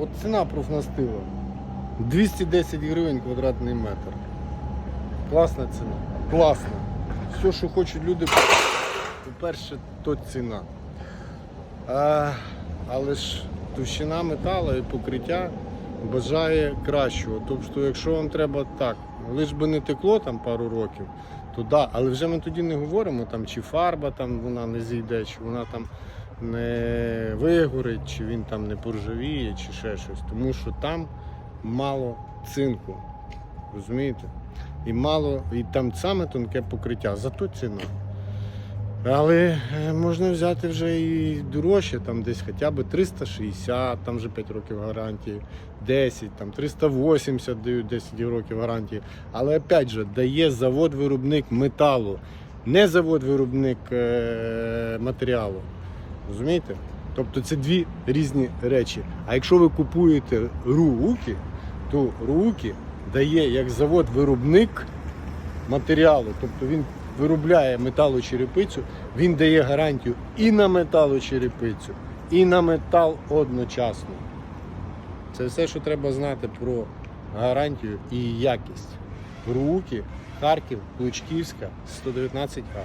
От ціна профнастила. 210 гривень квадратний метр. Класна ціна. Класна. Все, що хочуть люди, по-перше, то ціна. А, але ж товщина металу і покриття бажає кращого. Тобто, якщо вам треба так, лиш би не текло там пару років, то да, але вже ми тоді не говоримо, там, чи фарба там вона не зійде, чи вона там не вигорить, чи він там не поржавіє, чи ще щось. Тому що там мало цинку. Розумієте? І мало, і там саме тонке покриття, зато ціна. Але е, можна взяти вже і дорожче, там десь хоча б 360, там вже 5 років гарантії, 10, там 380 дають 10 років гарантії. Але опять же, дає завод-виробник металу, не завод-виробник е- матеріалу. Розумієте? Тобто це дві різні речі. А якщо ви купуєте руки, то руки дає як завод-виробник матеріалу, тобто він виробляє металочерепицю, він дає гарантію і на металочерепицю, і на метал одночасно. Це все, що треба знати про гарантію і якість. Руки, Харків, Кличківська, 119А.